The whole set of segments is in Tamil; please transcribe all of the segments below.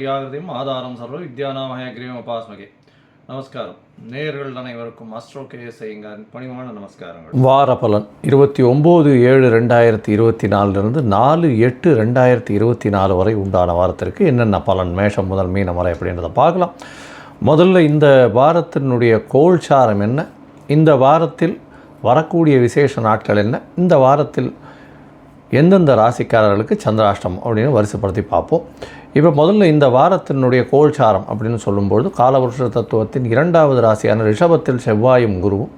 ஞானானந்தமயம் ஆதாரம் சர்வ வித்யானாமய கிரீவம் உபாஸ்மகே. நமஸ்காரம். நேயர்கள் அனைவருக்கும் அஸ்ட்ரோ கேஎஸ்ஐங்க பணிவான நமஸ்காரங்கள். வார பலன் இருபத்தி ஒம்பது ஏழு ரெண்டாயிரத்தி இருபத்தி நாலுலேருந்து நாலு எட்டு ரெண்டாயிரத்தி இருபத்தி நாலு வரை உண்டான வாரத்திற்கு என்னென்ன பலன் மேஷம் முதல் மீனம் வரை அப்படின்றத பார்க்கலாம். முதல்ல இந்த வாரத்தினுடைய கோல்சாரம் என்ன? இந்த வாரத்தில் வரக்கூடிய விசேஷ நாட்கள் என்ன? இந்த வாரத்தில் எந்தெந்த ராசிக்காரர்களுக்கு சந்திராஷ்டம் அப்படின்னு வரிசைப்படுத்தி பார்ப்போம். இப்போ முதல்ல இந்த வாரத்தினுடைய கோல்சாரம் அப்படின்னு சொல்லும்பொழுது காலவருஷ தத்துவத்தின் இரண்டாவது ராசியான ரிஷபத்தில் செவ்வாயும் குருவும்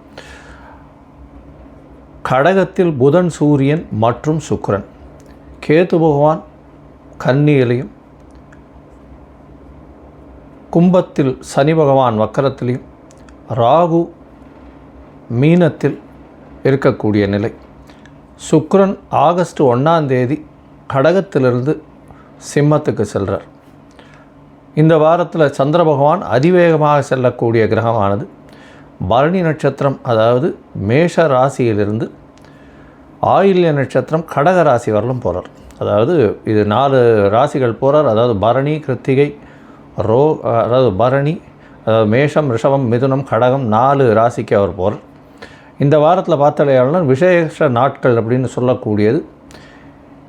கடகத்தில் புதன் சூரியன் மற்றும் சுக்ரன் கேது பகவான் கன்னியிலையும் கும்பத்தில் சனி பகவான் வக்கரத்திலையும் ராகு மீனத்தில் இருக்கக்கூடிய நிலை. சுக்ரன் ஆகஸ்ட் ஒன்றாம் தேதி கடகத்திலிருந்து சிம்மத்துக்கு செல்கிறார் இந்த வாரத்தில் சந்திர பகவான் அதிவேகமாக செல்லக்கூடிய கிரகமானது பரணி நட்சத்திரம் அதாவது மேஷ ராசியிலிருந்து ஆயில்ய நட்சத்திரம் கடக ராசி வரலும் போகிறார் அதாவது இது நாலு ராசிகள் போகிறார் அதாவது பரணி கிருத்திகை ரோ அதாவது பரணி அதாவது மேஷம் ரிஷபம் மிதுனம் கடகம் நாலு ராசிக்கு அவர் போகிறார் இந்த வாரத்தில் பார்த்தாலேயாளர் விசேஷ நாட்கள் அப்படின்னு சொல்லக்கூடியது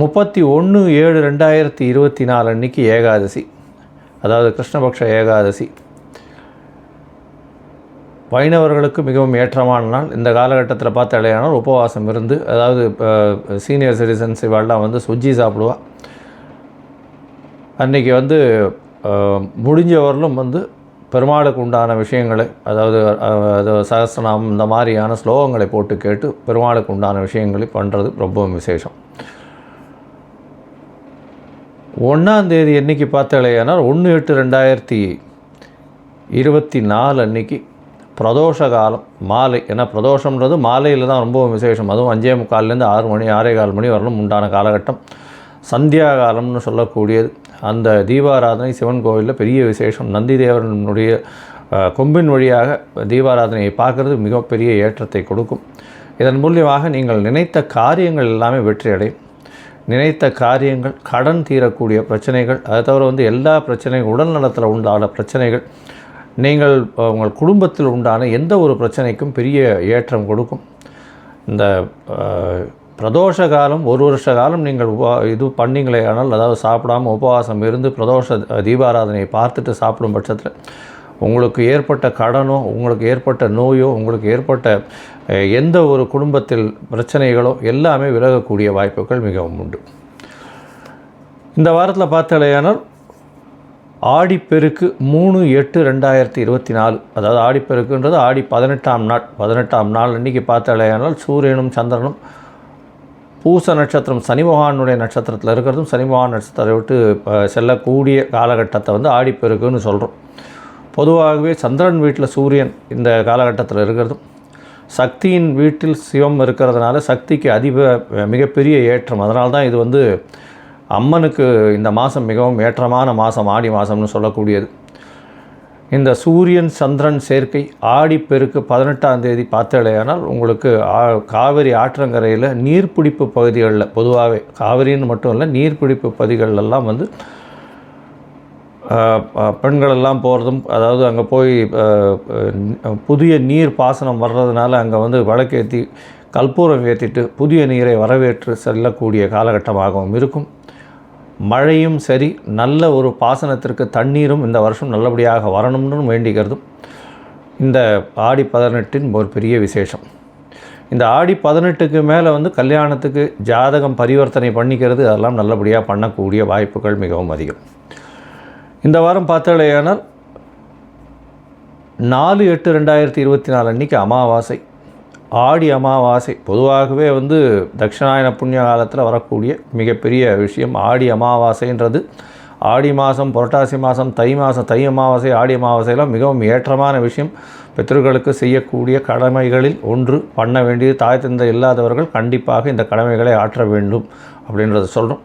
முப்பத்தி ஒன்று ஏழு ரெண்டாயிரத்தி இருபத்தி நாலு அன்னைக்கு ஏகாதசி. அதாவது கிருஷ்ணபக்ஷ ஏகாதசி. வைணவர்களுக்கு மிகவும் ஏற்றமான நாள். இந்த காலகட்டத்தில் பார்த்தாலேயானால் உபவாசம் இருந்து அதாவது சீனியர் சிட்டிசன்ஸ் இவாள்லாம் வந்து சுஜ்ஜி சாப்பிடுவா அன்றைக்கி வந்து முடிஞ்சவர்களும் வந்து பெருமாளுக்கு உண்டான விஷயங்களை அதாவது அது சகசிரநாமம் இந்த மாதிரியான ஸ்லோகங்களை போட்டு கேட்டு பெருமாளுக்கு உண்டான விஷயங்களை பண்ணுறது ரொம்பவும் விசேஷம். ஒன்றாந்தேதி என்றைக்கு பார்த்தாலேயானால் ஒன்று எட்டு ரெண்டாயிரத்தி இருபத்தி நாலு அன்னைக்கு பிரதோஷ காலம் மாலை. ஏன்னா பிரதோஷம்ன்றது மாலையில் தான் ரொம்பவும் விசேஷம். அதுவும் அஞ்சே முக்கால்லேருந்து ஆறு மணி ஆறே கால் மணி வரலும் உண்டான காலகட்டம். சந்தியா காலம்னு சொல்லக்கூடியது. அந்த தீபாராதனை சிவன் கோவிலில் பெரிய விசேஷம். நந்தி தேவனுடைய கொம்பின் வழியாக தீபாராதனையை பார்க்குறது மிகப்பெரிய ஏற்றத்தை கொடுக்கும். இதன் மூலியமாக நீங்கள் நினைத்த காரியங்கள் எல்லாமே வெற்றி அடையும் நினைத்த காரியங்கள் கடன் தீரக்கூடிய பிரச்சனைகள் அதை தவிர வந்து எல்லா பிரச்சனைகள் உடல் நலத்தில் உண்டான பிரச்சனைகள் நீங்கள் உங்கள் குடும்பத்தில் உண்டான எந்த ஒரு பிரச்சனைக்கும் பெரிய ஏற்றம் கொடுக்கும். இந்த பிரதோஷ காலம் ஒரு வருஷ காலம் நீங்கள் உபா இது பண்ணிங்களே ஆனால் அதாவது சாப்பிடாமல் உபவாசம் இருந்து பிரதோஷ தீபாராதனையை பார்த்துட்டு சாப்பிடும் பட்சத்தில் உங்களுக்கு ஏற்பட்ட கடனோ உங்களுக்கு ஏற்பட்ட நோயோ உங்களுக்கு ஏற்பட்ட எந்த ஒரு குடும்பத்தில் பிரச்சனைகளோ எல்லாமே விலகக்கூடிய வாய்ப்புகள் மிகவும் உண்டு. இந்த வாரத்தில் பார்த்தாலேயானால் ஆடிப்பெருக்கு மூணு எட்டு ரெண்டாயிரத்தி இருபத்தி நாலு அதாவது ஆடிப்பெருக்குன்றது ஆடி பதினெட்டாம் நாள் பதினெட்டாம் நாள் அன்றைக்கி பார்த்தாலேயானால் சூரியனும் சந்திரனும் பூச நட்சத்திரம் சனிமகானுடைய நட்சத்திரத்தில் இருக்கிறதும் சனிமகான் நட்சத்திரத்தை விட்டு செல்லக்கூடிய காலகட்டத்தை வந்து ஆடிப்பெருக்குன்னு சொல்கிறோம் பொதுவாகவே சந்திரன் வீட்டில் சூரியன் இந்த காலகட்டத்தில் இருக்கிறதும் சக்தியின் வீட்டில் சிவம் இருக்கிறதுனால சக்திக்கு அதிக மிகப்பெரிய ஏற்றம். அதனால தான் இது வந்து அம்மனுக்கு இந்த மாதம் மிகவும் ஏற்றமான மாதம் ஆடி மாதம்னு சொல்லக்கூடியது. இந்த சூரியன் சந்திரன் சேர்க்கை ஆடிப்பெருக்கு பதினெட்டாம் தேதி பார்த்தலையானால் உங்களுக்கு காவிரி ஆற்றங்கரையில் நீர்பிடிப்பு பகுதிகளில் பொதுவாகவே காவிரின்னு மட்டும் இல்லை நீர்பிடிப்பு பகுதிகளெல்லாம் வந்து பெண்களெல்லாம் போகிறதும் அதாவது அங்கே போய் புதிய நீர் பாசனம் வர்றதுனால அங்கே வந்து வழக்கேற்றி கற்பூரம் ஏற்றிட்டு புதிய நீரை வரவேற்று செல்லக்கூடிய காலகட்டமாகவும் இருக்கும். மழையும் சரி நல்ல ஒரு பாசனத்திற்கு தண்ணீரும் இந்த வருஷம் நல்லபடியாக வரணும்னு வேண்டிக்கிறதும் இந்த ஆடி பதினெட்டின் ஒரு பெரிய விசேஷம். இந்த ஆடி பதினெட்டுக்கு மேலே வந்து கல்யாணத்துக்கு ஜாதகம் பரிவர்த்தனை பண்ணிக்கிறது அதெல்லாம் நல்லபடியாக பண்ணக்கூடிய வாய்ப்புகள் மிகவும் அதிகம். இந்த வாரம் பார்த்தாலேயானால் நாலு எட்டு ரெண்டாயிரத்தி இருபத்தி நாலு அன்றைக்கி அமாவாசை. ஆடி அமாவாசை. பொதுவாகவே வந்து தட்சிணாயன புண்ணிய காலத்தில் வரக்கூடிய மிகப்பெரிய விஷயம் ஆடி அமாவாசைன்றது. ஆடி மாதம் புரட்டாசி மாதம் தை மாதம் தை அமாவாசை ஆடி அமாவாசையெல்லாம் மிகவும் ஏற்றமான விஷயம். பித்ருக்களுக்கு செய்யக்கூடிய கடமைகளில் ஒன்று பண்ண வேண்டியது தாய் தந்தை இல்லாதவர்கள் கண்டிப்பாக இந்த கடமைகளை ஆற்ற வேண்டும் அப்படின்றத சொல்கிறோம்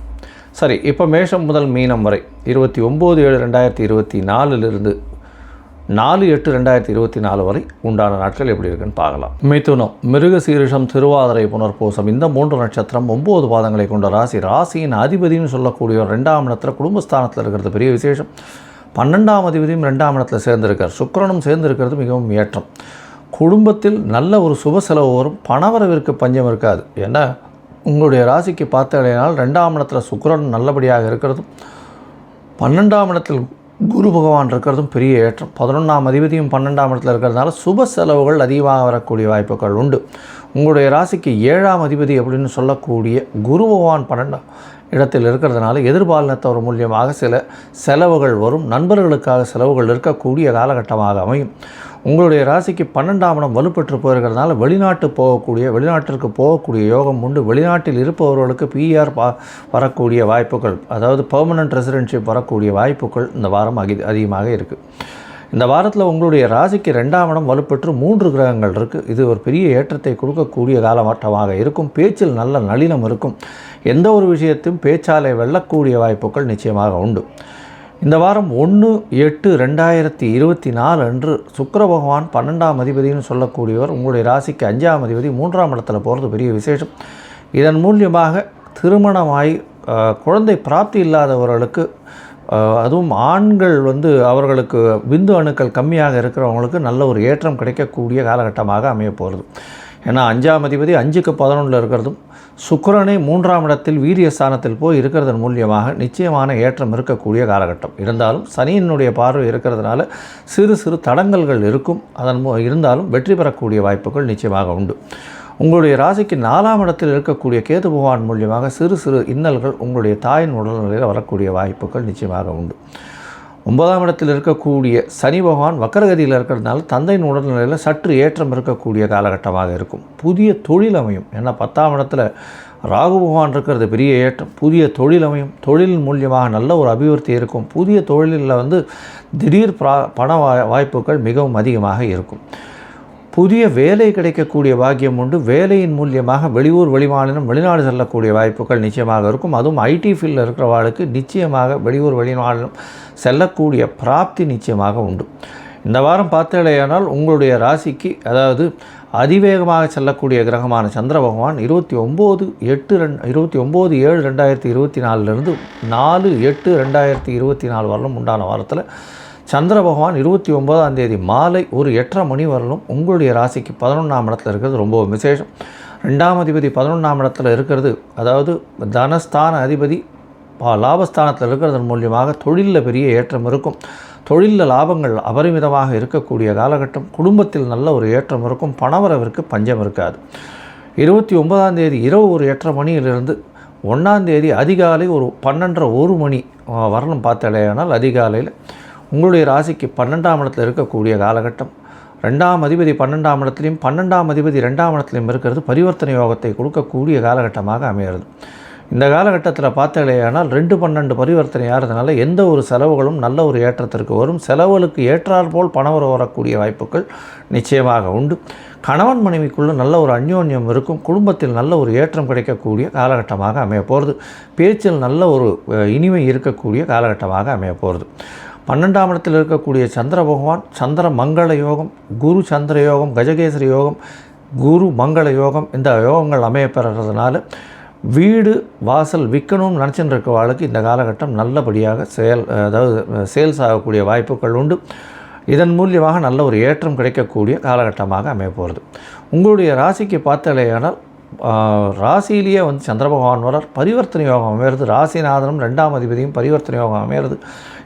சரி இப்போ மேஷம் முதல் மீனம் வரை இருபத்தி ஒம்பது ஏழு ரெண்டாயிரத்தி இருபத்தி நாலுலேருந்து நாலு எட்டு ரெண்டாயிரத்தி இருபத்தி நாலு வரை உண்டான நாட்கள் எப்படி இருக்குன்னு பார்க்கலாம். மிதுனம் மிருக சீரிஷம் திருவாதிரை புனர்பூசம் இந்த மூன்று நட்சத்திரம் ஒம்பது பாதங்களை கொண்ட ராசி ராசியின் அதிபதினு சொல்லக்கூடிய ரெண்டாம் இடத்துல குடும்பஸ்தானத்தில் இருக்கிறது பெரிய விசேஷம். பன்னெண்டாம் அதிபதியும் ரெண்டாம் இடத்துல சேர்ந்திருக்கார். சுக்கிரனும் சேர்ந்திருக்கிறது மிகவும் ஏற்றம். குடும்பத்தில் நல்ல ஒரு சுப செலவு வரும் பணவரவிற்கு பஞ்சம் இருக்காது. ஏன்னா உங்களுடைய ராசிக்கு பார்த்தாலேனால் ரெண்டாம் இடத்துல சுக்கரன் நல்லபடியாக இருக்கிறதும் பன்னெண்டாம் இடத்தில் குரு பகவான் இருக்கிறதும் பெரிய ஏற்றம். பதினொன்றாம் அதிபதியும் பன்னெண்டாம் இடத்துல இருக்கிறதுனால சுப செலவுகள் அதிகமாக வரக்கூடிய வாய்ப்புகள் உண்டு. உங்களுடைய ராசிக்கு ஏழாம் அதிபதி அப்படின்னு சொல்லக்கூடிய குரு பகவான் பன்னெண்டாம் இடத்தில் இருக்கிறதுனால எதிர்பாலினத்தவர் மூலியமாக சில செலவுகள் வரும். நண்பர்களுக்காக செலவுகள் இருக்கக்கூடிய காலகட்டமாக அமையும். உங்களுடைய ராசிக்கு பன்னெண்டாம் இடம் வலுப்பெற்று போயிருக்கிறதுனால வெளிநாட்டு போகக்கூடிய வெளிநாட்டிற்கு போகக்கூடிய யோகம் உண்டு. வெளிநாட்டில் இருப்பவர்களுக்கு பிஆர் பா வரக்கூடிய வாய்ப்புகள் அதாவது பெர்மனன்ட் ரெசிடென்ஷிப் வரக்கூடிய வாய்ப்புகள் இந்த வாரம் அதி அதிகமாக இருக்குது இந்த வாரத்தில் உங்களுடைய ராசிக்கு ரெண்டாம் இடம் வலுப்பெற்று மூன்று கிரகங்கள் இருக்குது இது ஒரு பெரிய ஏற்றத்தை கொடுக்கக்கூடிய காலமாட்டமாக இருக்கும். பேச்சில் நல்ல நளினம் இருக்கும். எந்த ஒரு விஷயத்தையும் பேச்சாலை வெல்லக்கூடிய வாய்ப்புகள் நிச்சயமாக உண்டு. இந்த வாரம் ஒன்று எட்டு ரெண்டாயிரத்தி இருபத்தி நாலு அன்று சுக்கர பகவான் பன்னெண்டாம் அதிபதினு சொல்லக்கூடியவர் உங்களுடைய ராசிக்கு அஞ்சாம் அதிபதி மூன்றாம் இடத்துல போகிறது பெரிய விசேஷம். இதன் மூலியமாக திருமணமாகி குழந்தை பிராப்தி இல்லாதவர்களுக்கு அதுவும் ஆண்கள் வந்து அவர்களுக்கு விந்து அணுக்கள் கம்மியாக இருக்கிறவங்களுக்கு நல்ல ஒரு ஏற்றம் கிடைக்கக்கூடிய காலகட்டமாக அமைய போகிறது ஏன்னா அஞ்சாம் அதிபதி அஞ்சுக்கு பதினொன்றில் இருக்கிறதும் சுக்கரனை மூன்றாம் இடத்தில் வீரிய ஸ்தானத்தில் போய் இருக்கிறதன் மூலியமாக நிச்சயமான ஏற்றம் இருக்கக்கூடிய காலகட்டம். இருந்தாலும் சனியினுடைய பார்வை இருக்கிறதுனால சிறு சிறு தடங்கல்கள் இருக்கும். அதன் மூ இருந்தாலும் வெற்றி பெறக்கூடிய வாய்ப்புகள் நிச்சயமாக உண்டு. உங்களுடைய ராசிக்கு நாலாம் இடத்தில் இருக்கக்கூடிய கேது பகவான் மூலியமாக சிறு சிறு இன்னல்கள் உங்களுடைய தாயின் உடல்நிலையில் வரக்கூடிய வாய்ப்புகள் நிச்சயமாக உண்டு. ஒன்பதாம் இடத்தில் இருக்கக்கூடிய சனி பகவான் வக்கரகதியில் இருக்கிறதுனால தந்தையின் உடல்நிலையில் சற்று ஏற்றம் இருக்கக்கூடிய காலகட்டமாக இருக்கும். புதிய தொழில் அமையும். ஏன்னா பத்தாம் இடத்துல ராகு பகவான் இருக்கிறது பெரிய ஏற்றம். புதிய தொழில் அமையும். தொழில் மூலியமாக நல்ல ஒரு அபிவிருத்தி இருக்கும். புதிய தொழிலில் வந்து திடீர் பிரா பண வா- வாய்ப்புகள் மிகவும் அதிகமாக இருக்கும். புதிய வேலை கிடைக்கக்கூடிய பாக்கியம் உண்டு. வேலையின் மூலியமாக வெளியூர் வெளிமாநிலம் வெளிநாடு செல்லக்கூடிய வாய்ப்புகள் நிச்சயமாக இருக்கும். அதுவும் ஐடி ஃபீல்டில் இருக்கிறவாளுக்கு நிச்சயமாக வெளியூர் வெளிமாநிலம் செல்லக்கூடிய பிராப்தி நிச்சயமாக உண்டு. இந்த வாரம் பார்த்தேனால் உங்களுடைய ராசிக்கு அதாவது அதிவேகமாக செல்லக்கூடிய கிரகமான சந்திர பகவான் இருபத்தி ஒம்பது எட்டு ரெண் இருபத்தி ஒம்பது ஏழு ரெண்டாயிரத்தி இருபத்தி நாலுலேருந்து நாலு எட்டு ரெண்டாயிரத்தி இருபத்தி நாலு வரலும் உண்டான வாரத்தில் சந்திர பகவான் இருபத்தி ஒன்பதாம் தேதி மாலை ஒரு எட்டரை மணி வரலும் உங்களுடைய ராசிக்கு பதினொன்றாம் இடத்துல இருக்கிறது ரொம்ப விசேஷம். ரெண்டாம் அதிபதி பதினொன்றாம் இடத்துல இருக்கிறது அதாவது தனஸ்தான அதிபதி லாபஸ்தானத்தில் இருக்கிறதன் மூலியமாக தொழிலில் பெரிய ஏற்றம் இருக்கும். தொழிலில் லாபங்கள் அபரிமிதமாக இருக்கக்கூடிய காலகட்டம் குடும்பத்தில் நல்ல ஒரு ஏற்றம் இருக்கும் பணவரவிற்கு பஞ்சம் இருக்காது. இருபத்தி ஒன்பதாம் தேதி இரவு ஒரு எட்டரை மணியிலிருந்து ஒன்றாம் தேதி அதிகாலை ஒரு பன்னெண்டரை ஒரு மணி வரணும் பார்த்தாலேயானால் அதிகாலையில் உங்களுடைய ராசிக்கு பன்னெண்டாம் இடத்துல இருக்கக்கூடிய காலகட்டம். ரெண்டாம் அதிபதி பன்னெண்டாம் இடத்துலையும் பன்னெண்டாம் அதிபதி ரெண்டாம் இடத்துலையும் இருக்கிறது. பரிவர்த்தனை யோகத்தை கொடுக்கக்கூடிய காலகட்டமாக அமைகிறது. இந்த காலகட்டத்தில் பார்த்தாலேயானால் ரெண்டு பன்னெண்டு பரிவர்த்தனை ஆகிறதுனால எந்த ஒரு செலவுகளும் நல்ல ஒரு ஏற்றத்திற்கு வரும். செலவுகளுக்கு ஏற்றாற்போல் பணம் வரக்கூடிய வாய்ப்புகள் நிச்சயமாக உண்டு. கணவன் மனைவிக்குள்ள நல்ல ஒரு அந்யோன்யம் இருக்கும். குடும்பத்தில் நல்ல ஒரு ஏற்றம் கிடைக்கக்கூடிய காலகட்டமாக அமைய போகிறது பேச்சில் நல்ல ஒரு இனிமை இருக்கக்கூடிய காலகட்டமாக அமைய போகிறது பன்னெண்டாம் இடத்தில் இருக்கக்கூடிய சந்திர பகவான் சந்திர மங்கள யோகம் குரு சந்திர யோகம் கஜகேசரி யோகம் குரு மங்கள யோகம் இந்த யோகங்கள் அமைய பெறறதுனால வீடு வாசல் விற்கணும்னு நினச்சிட்டு இருக்கவாளுக்கு இந்த காலகட்டம் நல்லபடியாக செயல் அதாவது சேல்ஸ் ஆகக்கூடிய வாய்ப்புகள் உண்டு. இதன் மூலியமாக நல்ல ஒரு ஏற்றம் கிடைக்கக்கூடிய காலகட்டமாக அமைய போகிறது உங்களுடைய ராசிக்கு பார்த்தாலேயானால் ராசியிலேயே வந்து சந்திர பகவான் வரார் பரிவர்த்தனை யோகம் அமையிறது. ராசிநாதனும் ரெண்டாம் அதிபதியும் பரிவர்த்தனை யோகம் அமையிறது.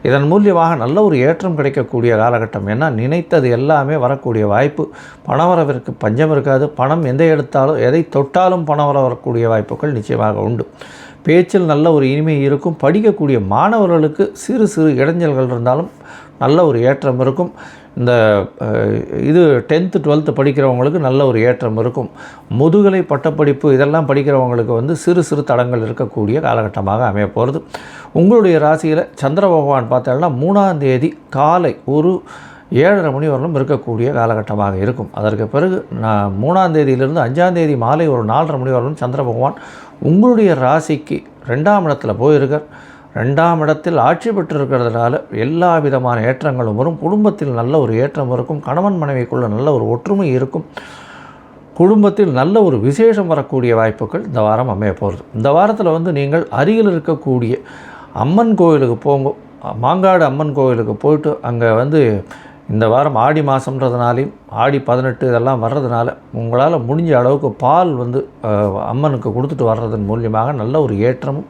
இதன் மூலியமாக நல்ல ஒரு ஏற்றம் கிடைக்கக்கூடிய காலகட்டம். ஏன்னா நினைத்தது எல்லாமே வரக்கூடிய வாய்ப்பு. பணவரவிற்கு பஞ்சம் இருக்காது. பணம் எந்த எடுத்தாலும் எதை தொட்டாலும் பணம் வர வரக்கூடிய வாய்ப்புகள் நிச்சயமாக உண்டு. பேச்சில் நல்ல ஒரு இனிமை இருக்கும். படிக்கக்கூடிய மாணவர்களுக்கு சிறு சிறு இடைஞ்சல்கள் இருந்தாலும் நல்ல ஒரு ஏற்றம் இருக்கும். இந்த இது டென்த்து டுவெல்த்து படிக்கிறவங்களுக்கு நல்ல ஒரு ஏற்றம் இருக்கும். முதுகலை பட்டப்படிப்பு இதெல்லாம் படிக்கிறவங்களுக்கு வந்து சிறு சிறு தடங்கள் இருக்கக்கூடிய காலகட்டமாக அமைய போகிறது உங்களுடைய ராசியில் சந்திர பகவான் பார்த்தோம்னா மூணாம் தேதி காலை ஒரு ஏழரை மணி வரலும் இருக்கக்கூடிய காலகட்டமாக இருக்கும். அதற்கு பிறகு நான் மூணாம் தேதியிலிருந்து அஞ்சாம் தேதி மாலை ஒரு நாலரை மணி வரலும் சந்திர பகவான் உங்களுடைய ராசிக்கு ரெண்டாம் இடத்துல போயிருக்கார். ரெண்டாம் இடத்தில் ஆட்சி பெற்றிருக்கிறதுனால எல்லா விதமான ஏற்றங்களும் வரும். குடும்பத்தில் நல்ல ஒரு ஏற்றம் இருக்கும். கணவன் மனைவிக்குள்ள நல்ல ஒரு ஒற்றுமை இருக்கும். குடும்பத்தில் நல்ல ஒரு விசேஷம் வரக்கூடிய வாய்ப்புகள் இந்த வாரம் அமைய போகிறது இந்த வாரத்தில் வந்து நீங்கள் அருகில் இருக்கக்கூடிய அம்மன் கோயிலுக்கு போங்க. மாங்காடு அம்மன் கோயிலுக்கு போயிட்டு அங்கே வந்து இந்த வாரம் ஆடி மாதம்ன்றதுனாலையும் ஆடி பதினெட்டு இதெல்லாம் வர்றதுனால உங்களால் முடிஞ்ச அளவுக்கு பால் வந்து அம்மனுக்கு கொடுத்துட்டு வர்றதன் மூலியமாக நல்ல ஒரு ஏற்றமும்